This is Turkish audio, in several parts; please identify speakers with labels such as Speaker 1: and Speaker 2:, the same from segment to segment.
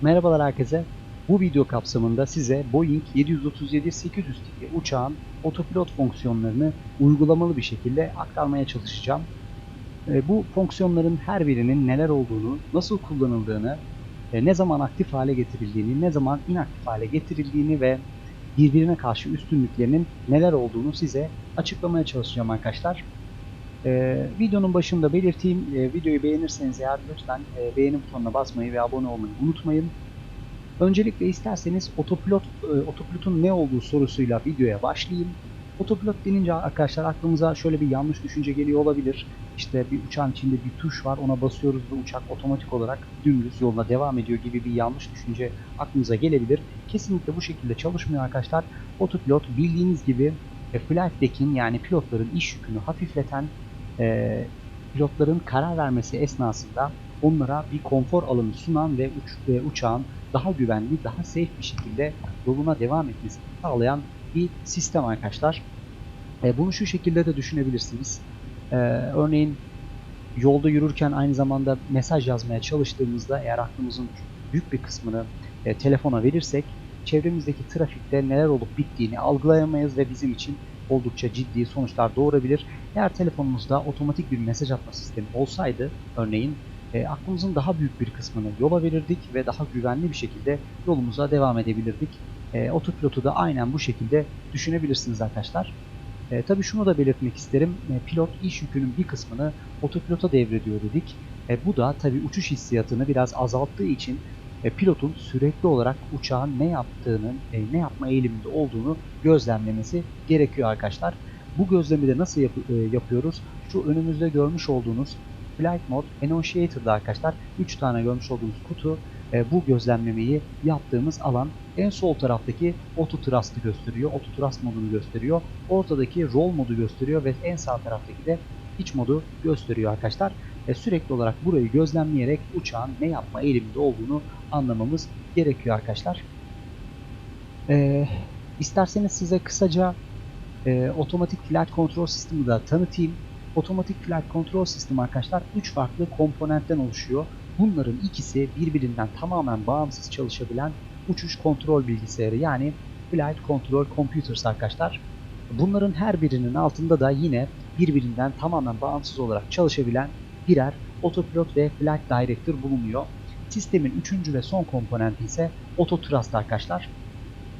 Speaker 1: Merhabalar herkese. Bu video kapsamında size Boeing 737-800 tipi uçağın otopilot fonksiyonlarını uygulamalı bir şekilde aktarmaya çalışacağım. E, Bu fonksiyonların her birinin neler olduğunu, nasıl kullanıldığını, e, ne zaman aktif hale getirildiğini, ne zaman inaktif hale getirildiğini ve birbirine karşı üstünlüklerinin neler olduğunu size açıklamaya çalışacağım arkadaşlar. Ee, videonun başında belirteyim, e, videoyu beğenirseniz eğer lütfen e, beğeni butonuna basmayı ve abone olmayı unutmayın. Öncelikle isterseniz otopilot, e, otopilotun ne olduğu sorusuyla videoya başlayayım. Otopilot denince arkadaşlar aklımıza şöyle bir yanlış düşünce geliyor olabilir. İşte bir uçağın içinde bir tuş var ona basıyoruz ve uçak otomatik olarak dümdüz yoluna devam ediyor gibi bir yanlış düşünce aklınıza gelebilir. Kesinlikle bu şekilde çalışmıyor arkadaşlar. Otopilot bildiğiniz gibi e, flight deck'in yani pilotların iş yükünü hafifleten e, pilotların karar vermesi esnasında onlara bir konfor alanı sunan ve uç, e, uçağın daha güvenli, daha safe bir şekilde yoluna devam etmesini sağlayan bir sistem arkadaşlar. E, bunu şu şekilde de düşünebilirsiniz. E, örneğin yolda yürürken aynı zamanda mesaj yazmaya çalıştığımızda eğer aklımızın büyük bir kısmını e, telefona verirsek çevremizdeki trafikte neler olup bittiğini algılayamayız ve bizim için oldukça ciddi sonuçlar doğurabilir. Eğer telefonumuzda otomatik bir mesaj atma sistemi olsaydı örneğin e, aklımızın daha büyük bir kısmını yola verirdik ve daha güvenli bir şekilde yolumuza devam edebilirdik. E, otopilotu da aynen bu şekilde düşünebilirsiniz arkadaşlar. E, tabii şunu da belirtmek isterim. E, pilot iş yükünün bir kısmını otopilota devrediyor dedik. E, bu da tabii uçuş hissiyatını biraz azalttığı için e, pilotun sürekli olarak uçağın ne yaptığının, e, ne yapma eğiliminde olduğunu gözlemlemesi gerekiyor arkadaşlar. Bu gözlemi de nasıl yap- e, yapıyoruz? Şu önümüzde görmüş olduğunuz Flight Mode Annunciator'da arkadaşlar 3 tane görmüş olduğunuz kutu e, bu gözlemlemeyi yaptığımız alan en sol taraftaki Auto Thrust'ı gösteriyor. Auto Thrust modunu gösteriyor. Ortadaki Roll modu gösteriyor ve en sağ taraftaki de Pitch modu gösteriyor arkadaşlar. E, sürekli olarak burayı gözlemleyerek uçağın ne yapma eğiliminde olduğunu anlamamız gerekiyor arkadaşlar. E, isterseniz size kısaca e, otomatik flight control sistemi de tanıtayım. Otomatik flight control sistemi arkadaşlar 3 farklı komponentten oluşuyor. Bunların ikisi birbirinden tamamen bağımsız çalışabilen uçuş kontrol bilgisayarı yani Flight Control Computers arkadaşlar. Bunların her birinin altında da yine birbirinden tamamen bağımsız olarak çalışabilen birer Autopilot ve Flight Director bulunuyor. Sistemin üçüncü ve son komponenti ise Auto Thrust arkadaşlar.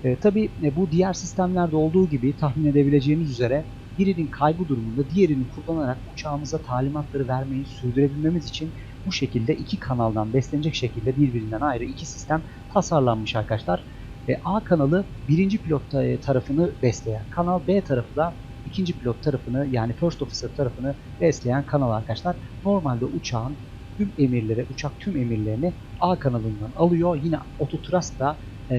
Speaker 1: E, Tabi bu diğer sistemlerde olduğu gibi tahmin edebileceğiniz üzere birinin kaybı durumunda diğerini kullanarak uçağımıza talimatları vermeyi sürdürebilmemiz için bu şekilde iki kanaldan beslenecek şekilde birbirinden ayrı iki sistem tasarlanmış arkadaşlar. E, A kanalı birinci pilot ta- tarafını besleyen, kanal B tarafı da ikinci pilot tarafını yani first officer tarafını besleyen kanal arkadaşlar. Normalde uçağın tüm emirleri, uçak tüm emirlerini A kanalından alıyor. Yine Autotrust da e,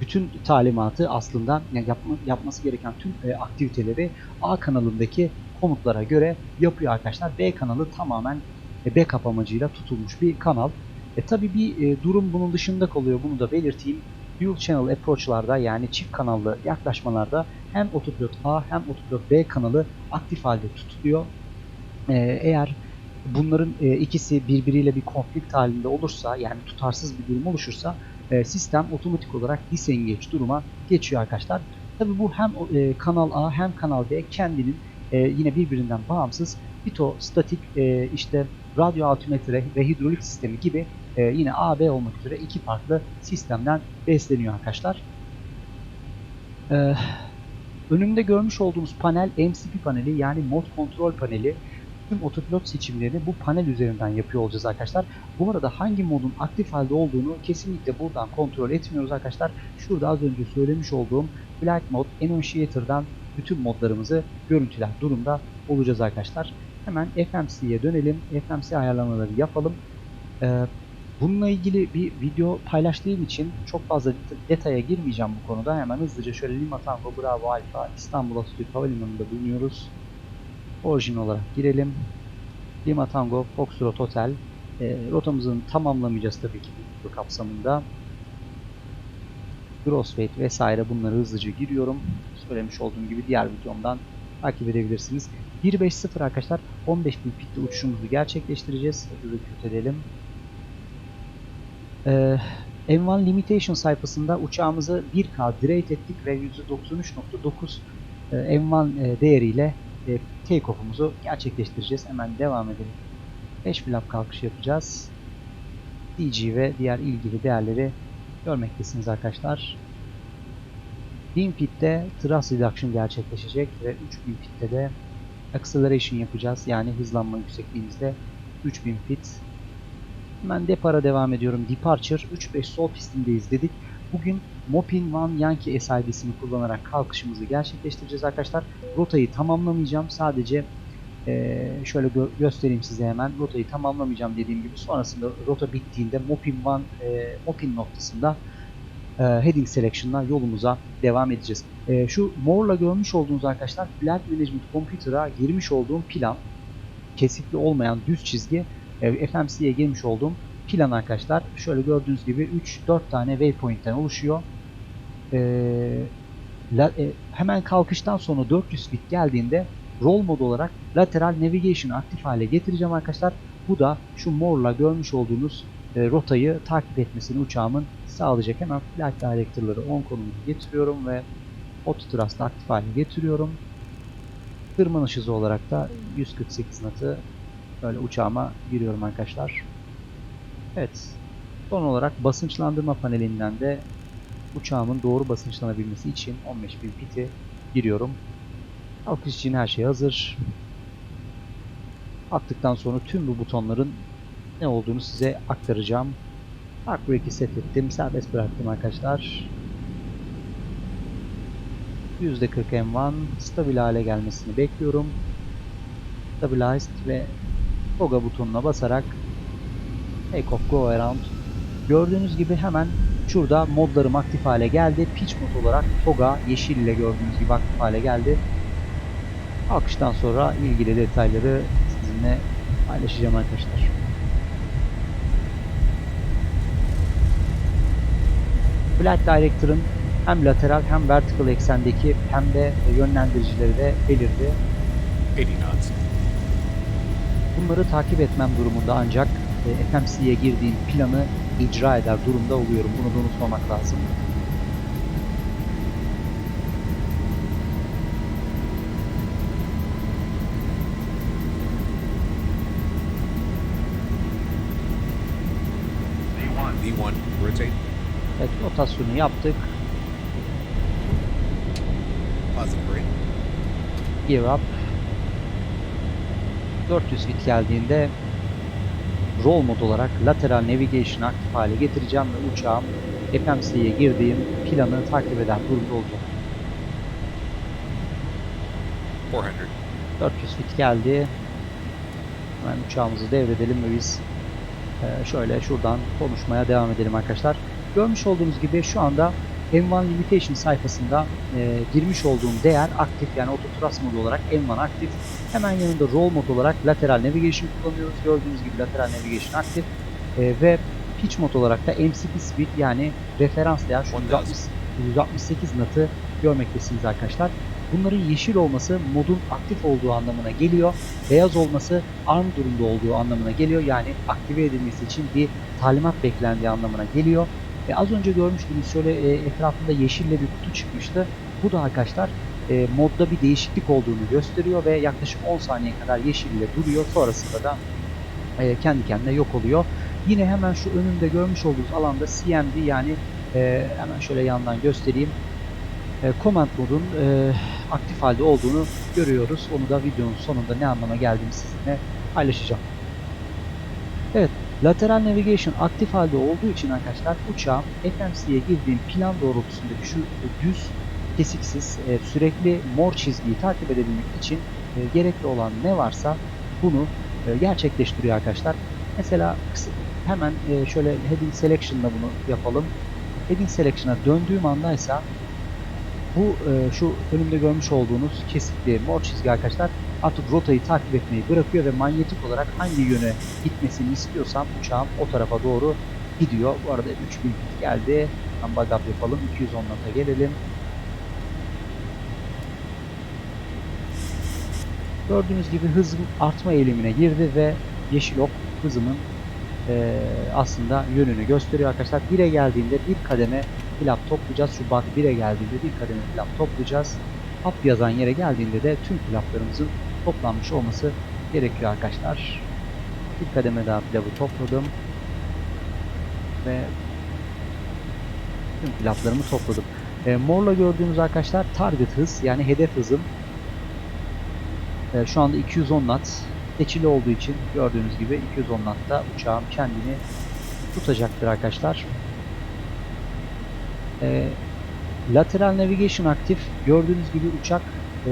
Speaker 1: bütün talimatı aslında yani yapma, yapması gereken tüm e, aktiviteleri A kanalındaki komutlara göre yapıyor arkadaşlar. B kanalı tamamen e, backup amacıyla tutulmuş bir kanal. E tabi bir e, durum bunun dışında kalıyor. Bunu da belirteyim. Dual channel approach'larda yani çift kanallı yaklaşmalarda hem autopilot A hem autopilot B kanalı aktif halde tutuluyor. E, eğer bunların e, ikisi birbiriyle bir konflikt halinde olursa yani tutarsız bir durum oluşursa e, sistem otomatik olarak disengage duruma geçiyor arkadaşlar. Tabi bu hem e, kanal A hem kanal B kendinin yine birbirinden bağımsız pito, statik, e, işte radyo altimetre ve hidrolik sistemi gibi e, yine A, B olmak üzere iki farklı sistemden besleniyor arkadaşlar. E, önümde görmüş olduğumuz panel MCP paneli yani mod kontrol paneli. Tüm otopilot seçimlerini bu panel üzerinden yapıyor olacağız arkadaşlar. Bu arada hangi modun aktif halde olduğunu kesinlikle buradan kontrol etmiyoruz arkadaşlar. Şurada az önce söylemiş olduğum Flight Mode Annunciator'dan bütün modlarımızı görüntüler durumda olacağız arkadaşlar. Hemen FMC'ye dönelim. FMC ayarlamaları yapalım. Ee, bununla ilgili bir video paylaştığım için çok fazla det- detaya girmeyeceğim bu konuda. Hemen hızlıca şöyle Lima Tango Bravo Alfa İstanbul Atatürk Havalimanı'nda bulunuyoruz. Orijin olarak girelim. Lima Tango Foxtrot Hotel. Ee, rotamızın tamamlamayacağız tabii ki bu kapsamında. Gross weight vesaire bunları hızlıca giriyorum. Söylemiş olduğum gibi diğer videomdan takip edebilirsiniz. 1.5.0 arkadaşlar 15.000 fitte uçuşumuzu gerçekleştireceğiz. Execute edelim. Ee, M1 Limitation sayfasında uçağımızı 1K direct ettik ve %93.9 e, M1 e, değeriyle e, take-off'umuzu gerçekleştireceğiz. Hemen devam edelim. 5 flap kalkış yapacağız. DG ve diğer ilgili değerleri görmektesiniz arkadaşlar. 1000 fit'te thrust reduction gerçekleşecek ve 3000 fit'te de acceleration yapacağız. Yani hızlanma yüksekliğimizde 3000 fit. Hemen depara devam ediyorum. Departure 3-5 sol pistindeyiz dedik. Bugün Mopin One Yankee SID'sini kullanarak kalkışımızı gerçekleştireceğiz arkadaşlar. Rotayı tamamlamayacağım. Sadece eee, şöyle gö- göstereyim size hemen. Rotayı tamamlamayacağım dediğim gibi. Sonrasında rota bittiğinde Mopin One eee, Mopin noktasında eee, heading selection'la yolumuza devam edeceğiz. Eee, şu morla görmüş olduğunuz arkadaşlar Flight Management Computer'a girmiş olduğum plan kesikli olmayan düz çizgi e, FMC'ye girmiş olduğum plan arkadaşlar. Şöyle gördüğünüz gibi 3-4 tane waypoint'ten oluşuyor. Ee, la- e, hemen kalkıştan sonra 400 feet geldiğinde roll mod olarak lateral navigation'ı aktif hale getireceğim arkadaşlar. Bu da şu morla görmüş olduğunuz e, rotayı takip etmesini uçağımın sağlayacak. Hemen flight director'ları on konumuna getiriyorum ve auto thrust'ı aktif hale getiriyorum. Tırmanış hızı olarak da 148 knot'ı böyle uçağıma giriyorum arkadaşlar. Evet. Son olarak basınçlandırma panelinden de uçağımın doğru basınçlanabilmesi için 15.000 piti giriyorum. Kalkış için her şey hazır. Attıktan sonra tüm bu butonların ne olduğunu size aktaracağım. Park set ettim. Serbest bıraktım arkadaşlar. %40 M1 stabil hale gelmesini bekliyorum. Stabilized ve TOGA butonuna basarak Take off go around. Gördüğünüz gibi hemen şurada modlarım aktif hale geldi. Pitch mod olarak TOGA yeşil ile gördüğünüz gibi aktif hale geldi. Kalkıştan sonra ilgili detayları sizinle paylaşacağım arkadaşlar. Flight Director'ın hem lateral hem vertical eksendeki pembe yönlendiricileri de belirdi.
Speaker 2: 80 knots.
Speaker 1: Bunları takip etmem durumunda ancak e, FMC'ye girdiğim planı icra eder durumda oluyorum. Bunu da unutmamak lazım. Rotasyonu yaptık. Gear up. 400 fit geldiğinde roll mod olarak lateral navigation aktif hale getireceğim ve uçağım FMC'ye girdiğim planı takip eden durumda olacak.
Speaker 2: 400.
Speaker 1: 400 fit geldi. Hemen uçağımızı devredelim ve biz e, şöyle şuradan konuşmaya devam edelim arkadaşlar. Görmüş olduğunuz gibi şu anda M1 Limitation sayfasında e, girmiş olduğum değer aktif yani autothrust modu olarak M1 aktif. Hemen yanında roll mod olarak lateral navigation kullanıyoruz. Gördüğünüz gibi lateral navigation aktif. E, ve pitch mod olarak da M8 speed yani referans değer şu 160, 168 knot'ı görmektesiniz arkadaşlar. Bunların yeşil olması modun aktif olduğu anlamına geliyor. Beyaz olması arm durumda olduğu anlamına geliyor. Yani aktive edilmesi için bir talimat beklendiği anlamına geliyor. Ve az önce görmüştünüz şöyle e, etrafında yeşille bir kutu çıkmıştı. Bu da arkadaşlar e, modda bir değişiklik olduğunu gösteriyor ve yaklaşık 10 saniye kadar yeşille duruyor. Sonrasında da e, kendi kendine yok oluyor. Yine hemen şu önümde görmüş olduğunuz alanda CMD yani e, hemen şöyle yandan göstereyim. E, command modun e, aktif halde olduğunu görüyoruz. Onu da videonun sonunda ne anlama geldiğini sizinle paylaşacağım. Evet, lateral navigation aktif halde olduğu için arkadaşlar uçağım FMC'ye girdiğim plan doğrultusundaki şu düz kesiksiz e, sürekli mor çizgiyi takip edebilmek için e, gerekli olan ne varsa bunu e, gerçekleştiriyor arkadaşlar. Mesela hemen e, şöyle heading selection'la bunu yapalım. Heading selection'a döndüğüm andaysa bu e, şu önümde görmüş olduğunuz kesikli mor çizgi arkadaşlar artık rotayı takip etmeyi bırakıyor ve manyetik olarak hangi yöne gitmesini istiyorsam uçağım o tarafa doğru gidiyor. Bu arada 3000 feet geldi. Tam bug up yapalım. 210 nota gelelim. Gördüğünüz gibi hızım artma eğilimine girdi ve yeşil ok hızımın e, aslında yönünü gösteriyor arkadaşlar. 1'e geldiğinde bir kademe flap toplayacağız. Şu bat 1'e geldiğinde bir kademe flap toplayacağız. Up yazan yere geldiğinde de tüm flaplarımızın toplanmış olması gerekiyor arkadaşlar. Bir kademe daha flap'ı topladım. Ve tüm flaplarımı topladım. E, morla gördüğünüz arkadaşlar target hız yani hedef hızım. E, şu anda 210 knot seçili olduğu için gördüğünüz gibi 210 knotta uçağım kendini tutacaktır arkadaşlar. E, lateral navigation aktif. Gördüğünüz gibi uçak e,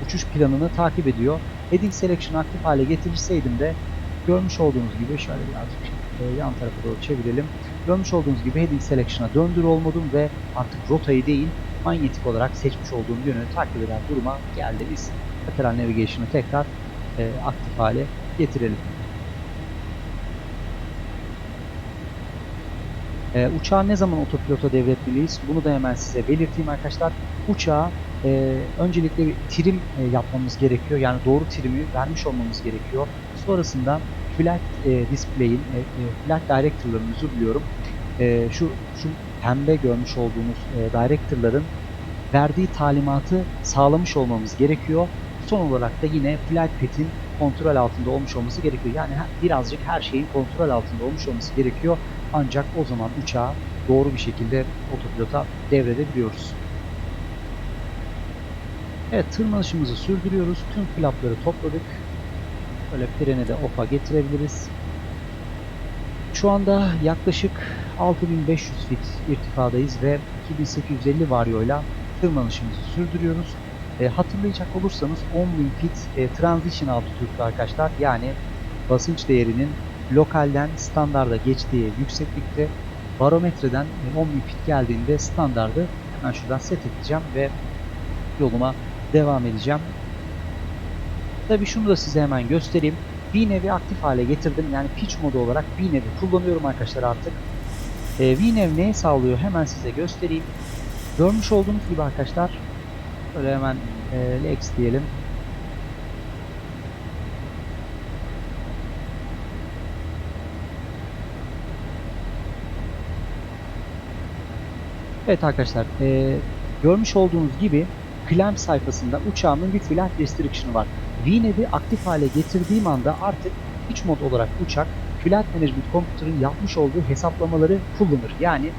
Speaker 1: uçuş planını takip ediyor. Heading selection aktif hale getirirseydim de görmüş olduğunuz gibi şöyle birazcık e, yan tarafa doğru çevirelim. Görmüş olduğunuz gibi heading selection'a döndür olmadım ve artık rotayı değil manyetik olarak seçmiş olduğum yönü takip eden duruma geldi. Biz lateral navigation'ı tekrar e, aktif hale getirelim. E, uçağı ne zaman otopilota devretmeliyiz? Bunu da hemen size belirteyim arkadaşlar. Uçağa e, öncelikle bir trim e, yapmamız gerekiyor. Yani doğru trimi vermiş olmamız gerekiyor. Sonrasında flight e, display'in, e, e, flight director'ların özür diliyorum. E, şu şu pembe görmüş olduğunuz e, director'ların verdiği talimatı sağlamış olmamız gerekiyor. Son olarak da yine flight path'in kontrol altında olmuş olması gerekiyor. Yani birazcık her şeyin kontrol altında olmuş olması gerekiyor. Ancak o zaman uçağı doğru bir şekilde otopilota devredebiliyoruz. Evet tırmanışımızı sürdürüyoruz. Tüm flapları topladık. Böyle freni de off'a getirebiliriz. Şu anda yaklaşık 6500 fit irtifadayız ve 2850 varyoyla tırmanışımızı sürdürüyoruz. E, hatırlayacak olursanız 10.000 fit e, transition altitude arkadaşlar. Yani basınç değerinin lokalden standarda geçtiği yükseklikte barometreden e, 10.000 fit geldiğinde standardı hemen şuradan set edeceğim ve yoluma devam edeceğim. Tabi şunu da size hemen göstereyim. VNav'i aktif hale getirdim. Yani pitch modu olarak VNav'i kullanıyorum arkadaşlar artık. E, VNav neyi sağlıyor hemen size göstereyim. Görmüş olduğunuz gibi arkadaşlar böyle hemen e, Lex diyelim. Evet arkadaşlar e, görmüş olduğunuz gibi clamp sayfasında uçağımın bir flight restriction'ı var. VNav'i aktif hale getirdiğim anda artık iç mod olarak uçak Flight Management Computer'ın yapmış olduğu hesaplamaları kullanır. Yani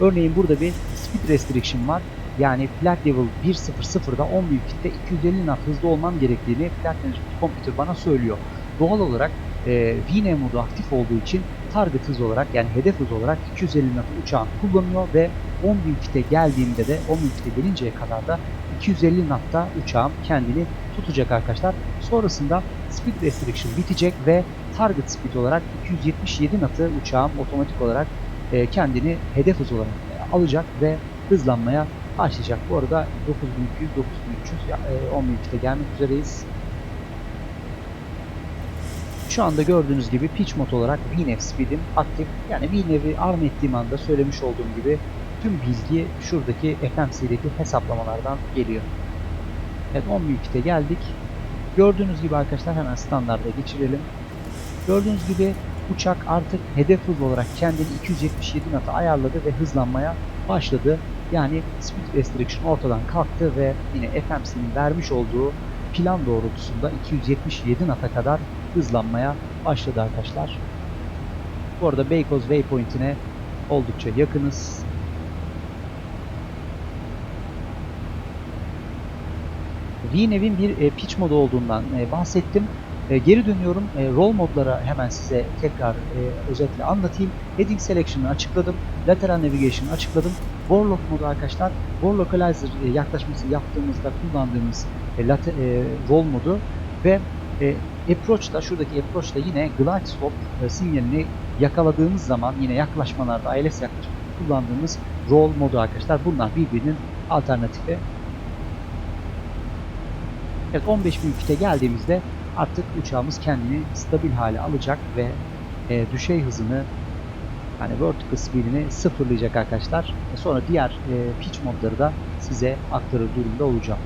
Speaker 1: örneğin burada bir speed restriction var. Yani flight level 1.00'da 10 bin fitte 250 knot hızlı olmam gerektiğini Flight Management Computer bana söylüyor. Doğal olarak e, VNav modu aktif olduğu için target hız olarak yani hedef hız olarak 250 knot uçağın kullanıyor ve 10 bin fite geldiğimde de 10 bin gelinceye kadar da 250 knot'ta uçağım kendini tutacak arkadaşlar. Sonrasında speed restriction bitecek ve target speed olarak 277 knot'ı uçağım otomatik olarak e, kendini hedef hız olarak e, alacak ve hızlanmaya başlayacak. Bu arada 9200 9300 ya, e, 10 bin fite gelmek üzereyiz. Şu anda gördüğünüz gibi pitch mod olarak VNav speed'im aktif. Yani VNav'i arm ettiğim anda söylemiş olduğum gibi tüm bilgi şuradaki FMC'deki hesaplamalardan geliyor. Evet 10 bin fite geldik. Gördüğünüz gibi arkadaşlar hemen standarda geçirelim. Gördüğünüz gibi uçak artık hedef hız olarak kendini 277 knot'a ayarladı ve hızlanmaya başladı. Yani speed restriction ortadan kalktı ve yine FMC'nin vermiş olduğu plan doğrultusunda 277 knot'a kadar hızlanmaya başladı arkadaşlar. Bu arada Beykoz Waypoint'ine oldukça yakınız. VNav'in bir e, pitch modu olduğundan e, bahsettim. E, geri dönüyorum. E, rol modlara hemen size tekrar e, özetle anlatayım. Heading Selection'ı açıkladım. Lateral Navigation'ı açıkladım. Warlock modu arkadaşlar. War Localizer e, yaklaşması yaptığımızda kullandığımız e, late, e, rol modu ve e, Approach'ta şuradaki Approach'ta yine Glide Stop e, sinyalini yakaladığımız zaman yine yaklaşmalarda ILS yaklaşımında kullandığımız rol modu arkadaşlar. Bunlar birbirinin alternatifi. Evet 15 bin fite geldiğimizde artık uçağımız kendini stabil hale alacak ve e, düşey hızını yani vertical speed'ini sıfırlayacak arkadaşlar. E, sonra diğer e, pitch modları da size aktarır durumda olacağım.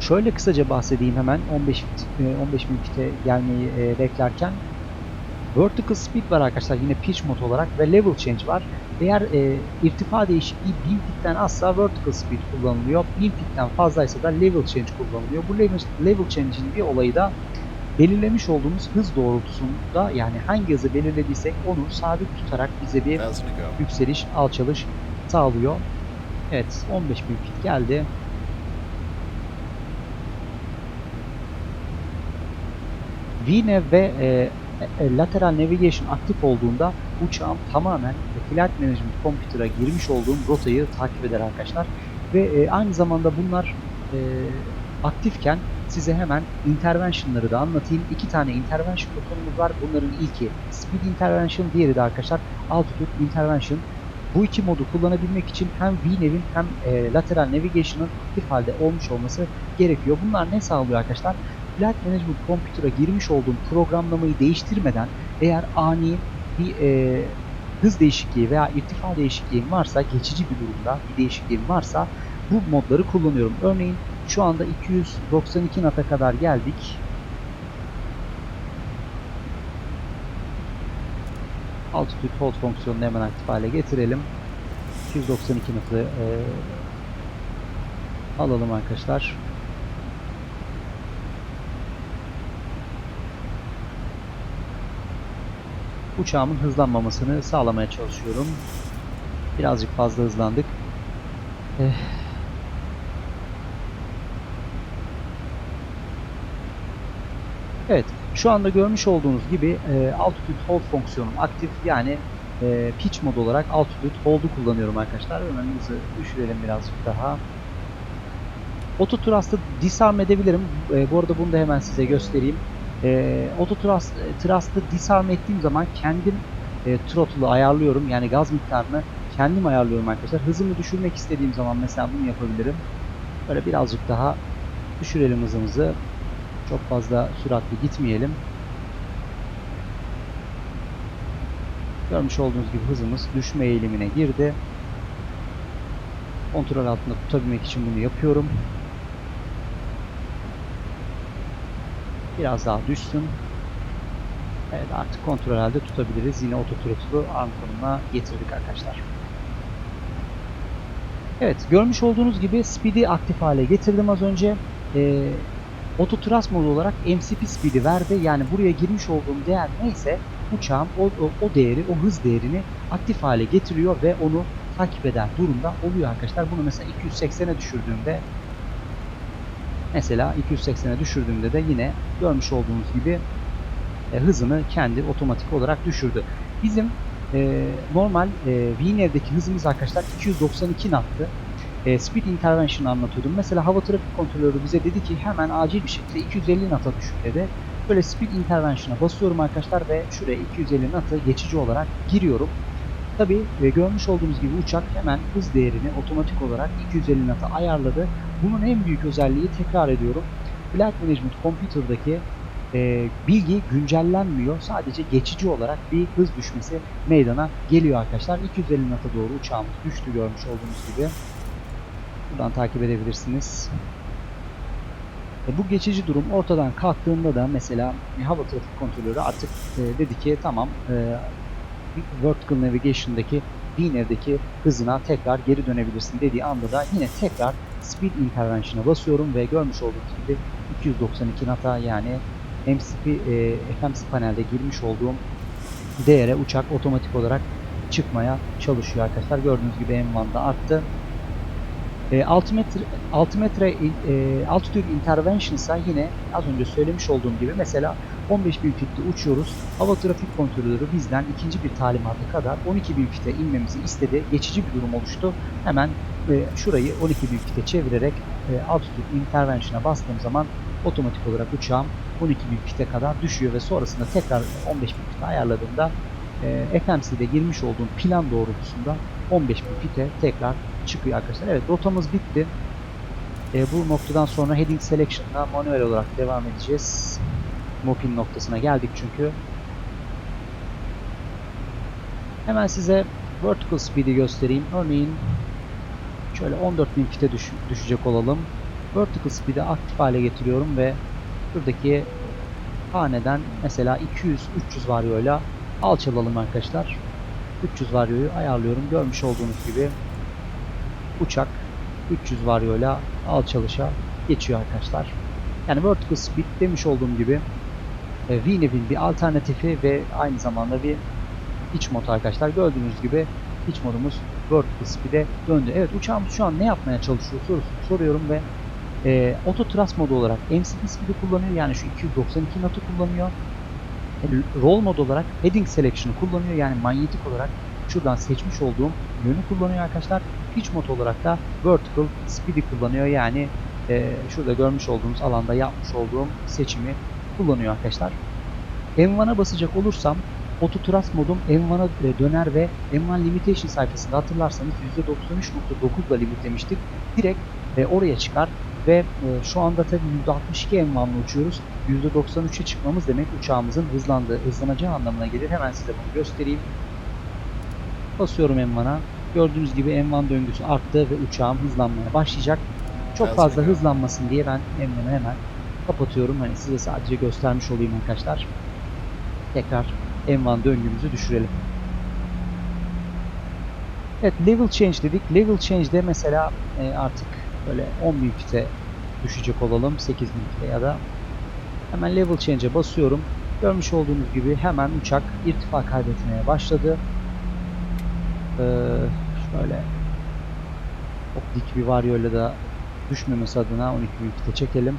Speaker 1: Şöyle kısaca bahsedeyim hemen 15 fit, e, 15 bin fite gelmeyi e, beklerken. Vertical speed var arkadaşlar yine pitch mod olarak ve level change var. Eğer e, irtifa değişikliği 1000 fitten azsa vertical speed kullanılıyor. 1000 fitten fazlaysa da level change kullanılıyor. Bu level, level change'in bir olayı da belirlemiş olduğumuz hız doğrultusunda yani hangi hızı belirlediysek onu sabit tutarak bize bir yükseliş, alçalış sağlıyor. Evet, 15.000 fit geldi. VNAV ve e, e, Lateral Navigation aktif olduğunda uçağım tamamen Flight Management Computer'a girmiş olduğum rotayı takip eder arkadaşlar. Ve e, aynı zamanda bunlar e, aktifken size hemen intervention'ları da anlatayım. İki tane intervention butonumuz var. Bunların ilki Speed Intervention, diğeri de arkadaşlar Altitude Intervention. Bu iki modu kullanabilmek için hem VNav'in hem e, Lateral Navigation'ın aktif halde olmuş olması gerekiyor. Bunlar ne sağlıyor arkadaşlar? Flight Management Computer'a girmiş olduğum programlamayı değiştirmeden eğer ani bir e, hız değişikliği veya irtifa değişikliğim varsa, geçici bir durumda bir değişikliğim varsa bu modları kullanıyorum. Örneğin şu anda 292 knot'a kadar geldik. Altitude hold fonksiyonunu hemen aktif hale getirelim. 292 knot'ı e, alalım arkadaşlar. Uçağımın hızlanmamasını sağlamaya çalışıyorum. Birazcık fazla hızlandık. Eh, Evet, şu anda görmüş olduğunuz gibi e, Altitude Hold fonksiyonum aktif. Yani e, pitch mod olarak Altitude Hold'u kullanıyorum arkadaşlar. Hemen hızı düşürelim birazcık daha. Auto Thrust'ı disarm edebilirim. E, bu arada bunu da hemen size göstereyim. E, Auto Thrust'ı disarm ettiğim zaman kendim e, throttle'ı ayarlıyorum. Yani gaz miktarını kendim ayarlıyorum arkadaşlar. Hızımı düşürmek istediğim zaman mesela bunu yapabilirim. Böyle birazcık daha düşürelim hızımızı. Çok fazla süratli gitmeyelim. Görmüş olduğunuz gibi hızımız düşme eğilimine girdi. Kontrol altında tutabilmek için bunu yapıyorum. Biraz daha düşsün. Evet artık kontrol halde tutabiliriz. Yine ototrotu arm konumuna getirdik arkadaşlar. Evet görmüş olduğunuz gibi speed'i aktif hale getirdim az önce. Ee, Auto Thrust modu olarak MCP speed'i verdi. Yani buraya girmiş olduğum değer neyse uçağım o, o, o değeri, o hız değerini aktif hale getiriyor ve onu takip eder durumda oluyor arkadaşlar. Bunu mesela 280'e düşürdüğümde mesela 280'e düşürdüğümde de yine görmüş olduğunuz gibi e, hızını kendi otomatik olarak düşürdü. Bizim e, normal e, VNav'deki hızımız arkadaşlar 292 knot'tı e, speed intervention anlatıyordum. Mesela hava trafik kontrolörü bize dedi ki hemen acil bir şekilde 250 knot'a düşün dedi. Böyle speed intervention'a basıyorum arkadaşlar ve şuraya 250 knot'a geçici olarak giriyorum. Tabi e, görmüş olduğunuz gibi uçak hemen hız değerini otomatik olarak 250 knot'a ayarladı. Bunun en büyük özelliği tekrar ediyorum. Flight Management Computer'daki e, bilgi güncellenmiyor. Sadece geçici olarak bir hız düşmesi meydana geliyor arkadaşlar. 250 knot'a doğru uçağımız düştü görmüş olduğunuz gibi. Buradan takip edebilirsiniz. E, bu geçici durum ortadan kalktığında da mesela e, hava trafik kontrolörü artık e, dedi ki tamam e, Vertical Navigation'daki VNav'deki hızına tekrar geri dönebilirsin dediği anda da yine tekrar Speed Intervention'a basıyorum ve görmüş olduğunuz gibi 292 knot'a yani MCP, e, FMC panelde girmiş olduğum değere uçak otomatik olarak çıkmaya çalışıyor arkadaşlar. Gördüğünüz gibi M1'da arttı. E, altimetre, altimetre e, altitude intervention ise yine az önce söylemiş olduğum gibi mesela 15.000 fitte uçuyoruz. Hava trafik kontrolörü bizden ikinci bir talimatı kadar 12.000 fite inmemizi istedi. Geçici bir durum oluştu. Hemen e, şurayı 12.000 fite çevirerek e, altitude intervention'a bastığım zaman otomatik olarak uçağım 12.000 fite kadar düşüyor ve sonrasında tekrar 15.000 fite ayarladığımda e, FMC'de girmiş olduğum plan doğrultusunda 15.000 fite tekrar çıkıyor arkadaşlar. Evet rotamız bitti. E, bu noktadan sonra heading selection'da manuel olarak devam edeceğiz. Mopin noktasına geldik çünkü. Hemen size vertical speed'i göstereyim. Örneğin şöyle 14.000 fite düş düşecek olalım. vertical speed'i aktif hale getiriyorum ve buradaki haneden mesela 200-300 varyoyla alçalalım arkadaşlar. 300 varyoyu ayarlıyorum. Görmüş olduğunuz gibi uçak 300 varyoyla alçalışa geçiyor arkadaşlar. Yani vertical speed demiş olduğum gibi e, VNav'in bir alternatifi ve aynı zamanda bir iç mod arkadaşlar. Gördüğünüz gibi iç modumuz speed'e döndü. Evet uçağımız şu an ne yapmaya çalışıyor sorusunu soruyorum ve e, auto thrust modu olarak MCP speed'i kullanıyor. Yani şu 292 knot'u kullanıyor. E, roll mod olarak heading selection'ı kullanıyor. Yani manyetik olarak şuradan seçmiş olduğum yönü kullanıyor arkadaşlar. Pitch mod olarak da vertical speed'i kullanıyor. Yani e, şurada görmüş olduğunuz alanda yapmış olduğum seçimi kullanıyor arkadaşlar. M1'a basacak olursam Auto Thrust modum M1'a e, döner ve M1 Limitation sayfasında hatırlarsanız %93.9 ile limitlemiştik. Direkt e, oraya çıkar ve e, şu anda tabii %62 M1'la uçuyoruz. %93'e çıkmamız demek uçağımızın hızlandığı, hızlanacağı anlamına gelir. Hemen size bunu göstereyim. Basıyorum M1'a. Gördüğünüz gibi M1 döngüsü arttı ve uçağım hızlanmaya başlayacak. Çok fazla hızlanmasın diye ben M1'ı hemen kapatıyorum. Hani size sadece göstermiş olayım arkadaşlar. Tekrar M1 döngümüzü düşürelim. Evet level change dedik. Level change'de mesela e, artık böyle 10.000 fite düşecek olalım. 8.000 fite ya da hemen level change'e basıyorum. Görmüş olduğunuz gibi hemen uçak irtifa kaybetmeye başladı. Ee, şöyle çok dik bir varyoyla da düşmemesi adına 12.000 fite çekelim.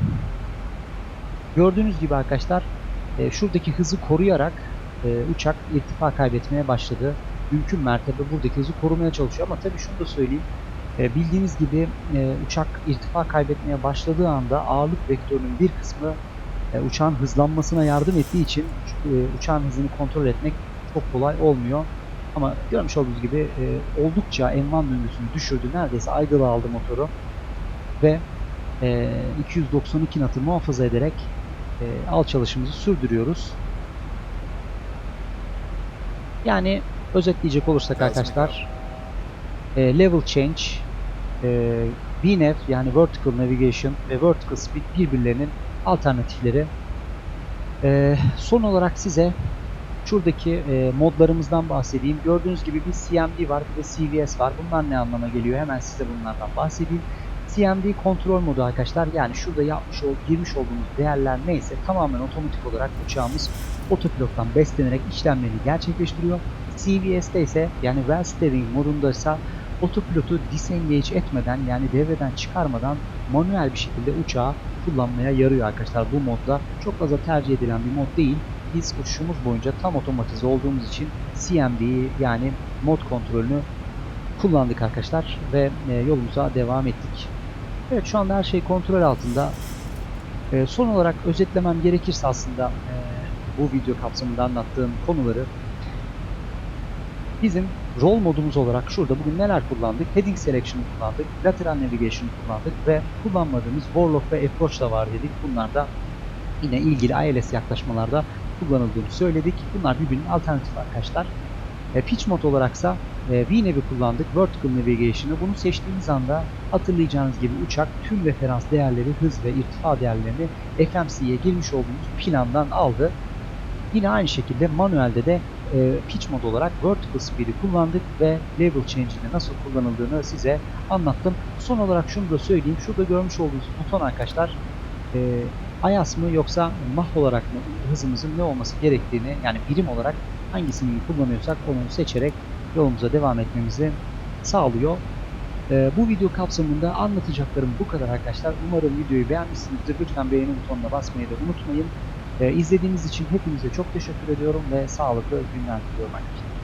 Speaker 1: Gördüğünüz gibi arkadaşlar e, şuradaki hızı koruyarak e, uçak irtifa kaybetmeye başladı. Mümkün mertebe buradaki hızı korumaya çalışıyor ama tabii şunu da söyleyeyim. E, bildiğiniz gibi e, uçak irtifa kaybetmeye başladığı anda ağırlık vektörünün bir kısmı e, uçağın hızlanmasına yardım ettiği için e, uçağın hızını kontrol etmek çok kolay olmuyor. Ama görmüş olduğunuz gibi e, oldukça M1 döngüsünü düşürdü. Neredeyse aygılı aldı motoru. Ve e, 292 knot'ı muhafaza ederek e, alçalışımızı sürdürüyoruz. Yani özetleyecek olursak arkadaşlar e, level change, e, VNav yani vertical navigation ve vertical speed birbirlerinin alternatifleri. E, son olarak size şuradaki e, modlarımızdan bahsedeyim. Gördüğünüz gibi bir CMD var bir de CVS var. Bunlar ne anlama geliyor? Hemen size bunlardan bahsedeyim. CMD kontrol modu arkadaşlar. Yani şurada yapmış ol, girmiş olduğumuz değerler neyse tamamen otomatik olarak uçağımız otopilottan beslenerek işlemlerini gerçekleştiriyor. CVS'de ise yani well steering modundaysa otopilotu disengage etmeden yani devreden çıkarmadan manuel bir şekilde uçağı kullanmaya yarıyor arkadaşlar. Bu modda çok fazla tercih edilen bir mod değil. Biz uçuşumuz boyunca tam otomatize olduğumuz için CMD'yi yani mod kontrolünü kullandık arkadaşlar ve e, yolumuza devam ettik. Evet şu anda her şey kontrol altında. E, son olarak özetlemem gerekirse aslında e, bu video kapsamında anlattığım konuları bizim rol modumuz olarak şurada bugün neler kullandık? Heading Selection'ı kullandık, Lateral Navigation'ı kullandık ve kullanmadığımız Warlock ve Approach da var dedik. Bunlar da yine ilgili ILS yaklaşmalarda kullanıldığını söyledik. Bunlar birbirinin alternatifi arkadaşlar. E, pitch mod olaraksa e, VNav'i kullandık. Vertical Navigation'ı. Bunu seçtiğimiz anda hatırlayacağınız gibi uçak tüm referans değerleri, hız ve irtifa değerlerini FMC'ye girmiş olduğumuz plandan aldı. Yine aynı şekilde manuelde de e, pitch mod olarak vertical speed'i kullandık ve level change'in nasıl kullanıldığını size anlattım. Son olarak şunu da söyleyeyim. Şurada görmüş olduğunuz buton arkadaşlar e, IAS mı yoksa mah olarak mı hızımızın ne olması gerektiğini yani birim olarak hangisini kullanıyorsak onu seçerek yolumuza devam etmemizi sağlıyor. Ee, bu video kapsamında anlatacaklarım bu kadar arkadaşlar. Umarım videoyu beğenmişsinizdir. Lütfen beğeni butonuna basmayı da unutmayın. Ee, izlediğiniz için hepinize çok teşekkür ediyorum ve sağlıklı günler diliyorum arkadaşlar.